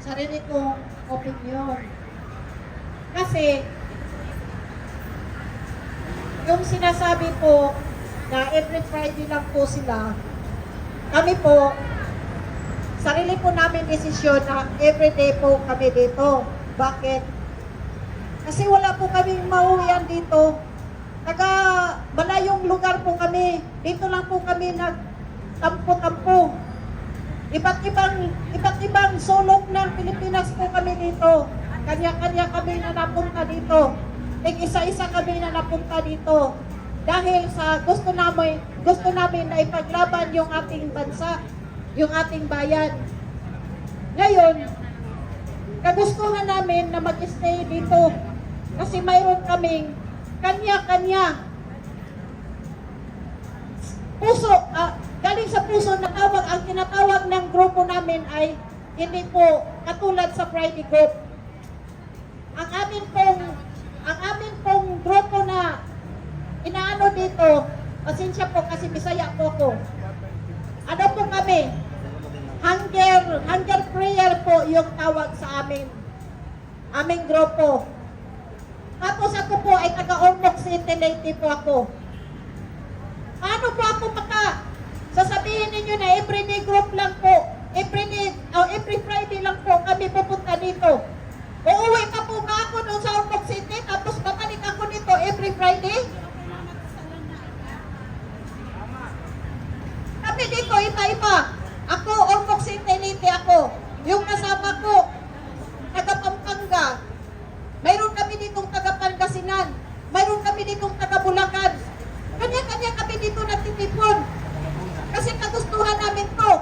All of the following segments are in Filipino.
sarili kong opinion. Kasi, yung sinasabi po na every Friday lang po sila, kami po, sarili po namin desisyon na everyday po kami dito. Bakit? Kasi wala po kaming mauwian dito. Taga malayong lugar po kami. Dito lang po kami nagtampo-tampo. Iba't ibang, iba't ibang sulok ng Pilipinas po kami dito. Kanya-kanya kami na napunta dito. Tig isa-isa kami na napunta dito. Dahil sa gusto namin, gusto namin na ipaglaban yung ating bansa, yung ating bayan. Ngayon, kagustuhan namin na mag-stay dito kasi mayroon kaming kanya-kanya puso, ah, galing sa puso na tawag, ang tinatawag ng grupo namin ay hindi po katulad sa Friday group. Ang amin pong, ang amin pong grupo na inaano dito, pasensya po kasi bisaya po ako. Ano po kami? Hunger, hunger prayer po yung tawag sa amin. Aming grupo. Tapos ako po ay taga-Ormoc City Leyte po ako. Paano po ako maka sasabihin ninyo na everyday group lang po, everyday, oh, every Friday lang po kami pupunta dito. Uuwi pa po ba ako doon sa Ormoc City tapos babalik ako dito every Friday? Kami dito iba-iba. Ako, Ormoc City Leyte ako. Yung kasama ko, taga Pampanga. Mayroon kami ditong taga Pangasinan. Mayroon kami ditong taga Bulacan. Kanya-kanya kami dito nagtitipon. Kasi kagustuhan namin to.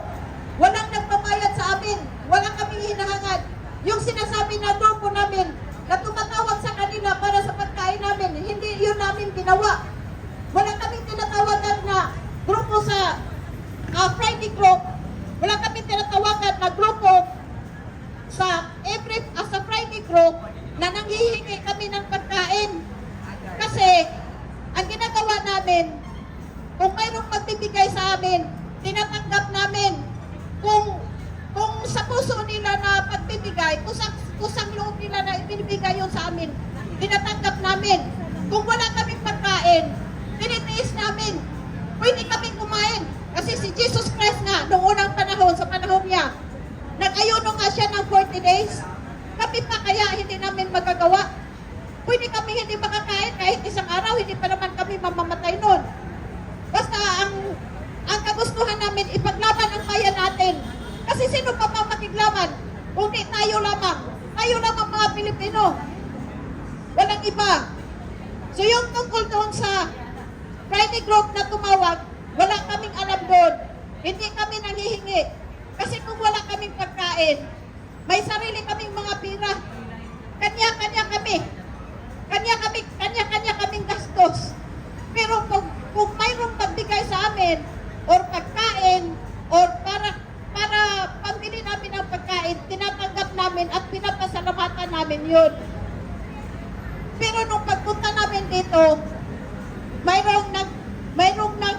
Walang nagpabayad sa amin. Walang kami hinahangad. Yung sinasabi na grupo namin na tumatawag sa kanila para sa pagkain namin, hindi yun namin ginawa. Wala kaming tinatawagan na grupo sa ah, Friday group. Wala kaming tinatawagan na grupo sa every ah, sa Friday group na nanghihingi kami ng pagkain. Kasi ang ginagawa namin, kung mayroong magbibigay sa amin, tinatanggap namin. Kung sa puso nila na pagbibigay, kusang, kusang loob nila na ibinibigay yun sa amin, tinatanggap namin. Kung wala kaming pagkain, tinitiis namin. Pwede kaming kumain. Kasi si Jesus Christ nga, noong unang panahon, sa panahon niya, nag-ayuno nga siya ng 40 days. Kami pa kaya hindi namin magagawa. Pwede kami hindi makakain kahit isang araw, hindi pa naman kami mamamatay nun. Basta ang ang kagustuhan namin ipaglaban ang bayan natin. Kasi sino pa pa makiglaban? Kung di tayo lamang. Tayo lamang mga Pilipino. Walang iba. So yung tungkol doon sa Friday group na tumawag, wala kaming alam doon. Hindi kami nanghihingi. Kasi kung wala kaming pagkain, may sarili kaming mga pira. Kanya-kanya kami. Kanya kami, kanya-kanya kaming gastos. Pero kung, kung mayroong pagbigay sa amin, or pagkain, or para para pambili namin ng pagkain, tinatanggap namin at pinapasalamatan namin yun. Pero nung pagpunta namin dito, mayroong nag, mayroong nag,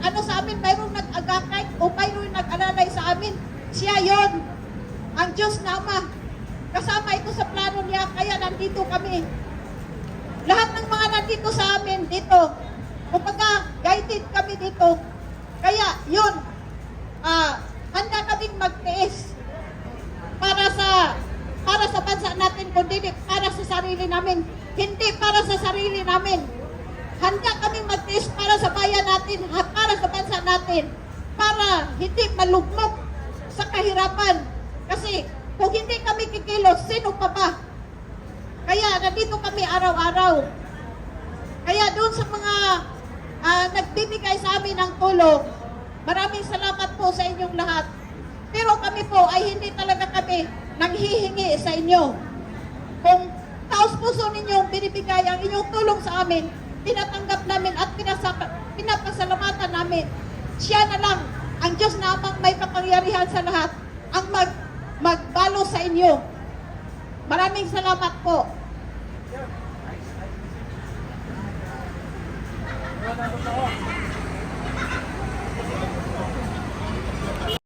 ano sa amin, mayroong nag-agakay o mayroong nag-alalay sa amin. Siya yon ang Diyos na Ama. Kasama ito sa plano niya, kaya nandito kami. Lahat ng mga nandito sa amin dito, kumbaga, guided kami dito. Kaya, yun, ah, handa kaming magtiis para sa para sa bansa natin, kundi para sa sarili namin. Hindi para sa sarili namin. Handa kaming magtiis para sa bayan natin, para sa bansa natin, para hindi malugmok sa kahirapan. Kasi kung hindi kami kikilos, sino pa ba? Kaya nandito kami araw-araw. Kaya doon sa mga ah, nagbibigay sa amin ng tulong, maraming salamat po sa inyong lahat. Pero kami po ay hindi talaga kami nanghihingi sa inyo. Puso ninyong binibigay ang inyong tulong sa amin, tinatanggap namin at pinapasalamatan namin. Siya na lang, ang Diyos na amang may kapangyarihan sa lahat, ang mag magbalo sa inyo. Maraming salamat po.